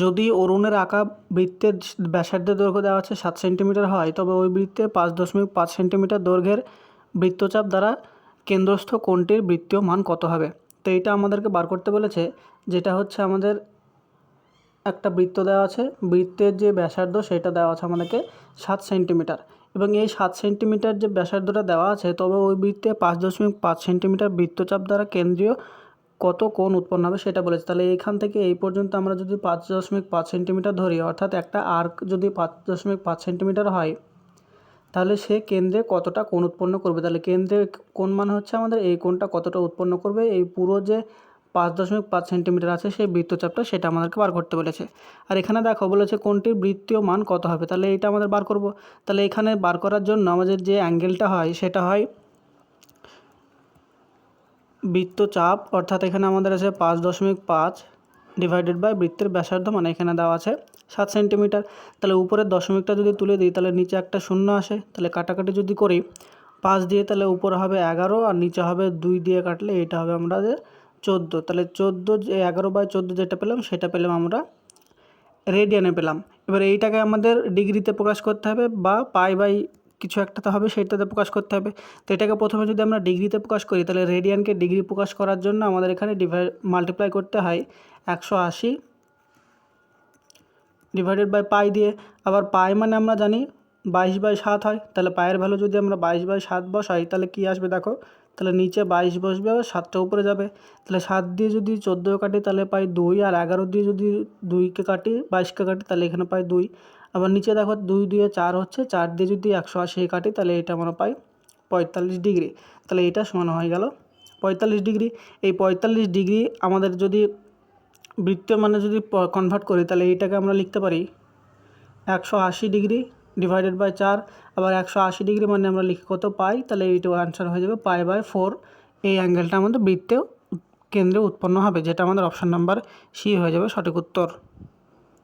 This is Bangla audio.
যদি অরুণের আঁকা বৃত্তের ব্যাসার্ধের দৈর্ঘ্য দেওয়া আছে সাত সেন্টিমিটার হয়, তবে ওই বৃত্তে পাঁচ দশমিক পাঁচ সেন্টিমিটার দৈর্ঘ্যের বৃত্তচাপ দ্বারা কেন্দ্রস্থ কোণটির বৃত্তীয় মান কত হবে? তো এইটা আমাদেরকে বার করতে বলেছে, যেটা হচ্ছে আমাদের একটা বৃত্ত দেওয়া আছে, বৃত্তের যে ব্যাসার্ধ সেটা দেওয়া আছে আমাদেরকে সাত সেন্টিমিটার। এবং এই সাত সেন্টিমিটার যে ব্যাসার্ধটা দেওয়া আছে, তবে ওই বৃত্তে পাঁচ দশমিক পাঁচ সেন্টিমিটার বৃত্তচাপ দ্বারা কেন্দ্রীয় কত কোণ উৎপন্ন হবে সেটা বলেছে। তাহলে এখান থেকে এই পর্যন্ত আমরা যদি পাঁচ দশমিক পাঁচ সেন্টিমিটার ধরি, অর্থাৎ একটা আর্ক যদি পাঁচ দশমিক পাঁচ সেন্টিমিটার হয়, তাহলে সে কেন্দ্রে কতটা কোণ উৎপন্ন করবে? তাহলে কেন্দ্রে কোণ মানে হচ্ছে আমাদের এই কোণটা কতটা উৎপন্ন করবে? এই পুরো যে পাঁচ দশমিক পাঁচ সেন্টিমিটার আছে, সেই বৃত্তচাপটা সেটা আমাদেরকে বার করতে বলেছে। আর এখানে দেখো বলেছে কোণটির বৃত্তীয় মান কত হবে? তাহলে এইটা আমাদের বার করব। তাহলে এখানে বার করার জন্য আমাদের যে অ্যাঙ্গেলটা হয়, সেটা হয় বৃত্তচাপ, অর্থাৎ এখানে আমাদের আছে পাঁচ দশমিক পাঁচ ডিভাইডেড বাই বৃত্তের ব্যাসার্ধ মানে এখানে দেওয়া আছে সাত সেন্টিমিটার তাহলে উপরের দশমিকটা যদি তুলে দিই, তাহলে নিচে একটা শূন্য আসে। তাহলে কাটাকাটি যদি করি, পাঁচ দিয়ে তাহলে উপরে হবে এগারো, আর নিচে হবে দুই দিয়ে কাটলে এটা হবে আমরা যে চোদ্দ। তাহলে চোদ্দ যে এগারো বাই চোদ্দ যেটা পেলাম, সেটা পেলাম আমরা রেডিয়ানে পেলাম। এবার এইটাকে আমাদের ডিগ্রিতে প্রকাশ করতে হবে বা পাই বাই কিছু একটা তো হবে সেটাতে প্রকাশ করতে হবে। তো এটাকে প্রথমে যদি আমরা ডিগ্রিতে প্রকাশ করি, তাহলে রেডিয়ানকে ডিগ্রি প্রকাশ করার জন্য আমাদের এখানে ডিভাই মাল্টিপ্লাই করতে হয় একশো আশি ডিভাইডেড বাই পাই দিয়ে। আবার পাই মানে আমরা জানি বাইশ বাই সাত হয়, তাহলে পায়ের ভ্যালু যদি আমরা বাইশ বাই সাত বসাই, তাহলে কী আসবে দেখো? তাহলে নিচে বাইশ বসবে, আবার সাতটা উপরে যাবে। তাহলে সাত দিয়ে যদি চোদ্দ কাটি, তাহলে পাই দুই, আর এগারো দিয়ে যদি দুইকে কাটি, বাইশকে কাটি, তাহলে এখানে পাই দুই। আবার নিচে দেখো দুই দুয়ে চার হচ্ছে, চার দিয়ে যদি একশো আশি কাটি, তাহলে এটা আমরা পাই পঁয়তাল্লিশ ডিগ্রি। তাহলে এটা সমান হয়ে গেল পঁয়তাল্লিশ ডিগ্রি। এই পঁয়তাল্লিশ ডিগ্রি আমাদের যদি বৃত্তীয় মানে যদি কনভার্ট করি, তাহলে এইটাকে আমরা লিখতে পারি একশো আশি ডিগ্রি। ডিভাইডেড বাই চার, আবার একশো আশি ডিগ্রি মানে আমরা লিখে কত পাই? তাহলে এইটাও অ্যান্সার হয়ে যাবে পাই বাই ফোর এই অ্যাঙ্গেলটা আমাদের বৃত্তে কেন্দ্রে উৎপন্ন হবে, যেটা আমাদের অপশান নাম্বার সি হয়ে যাবে সঠিক উত্তর।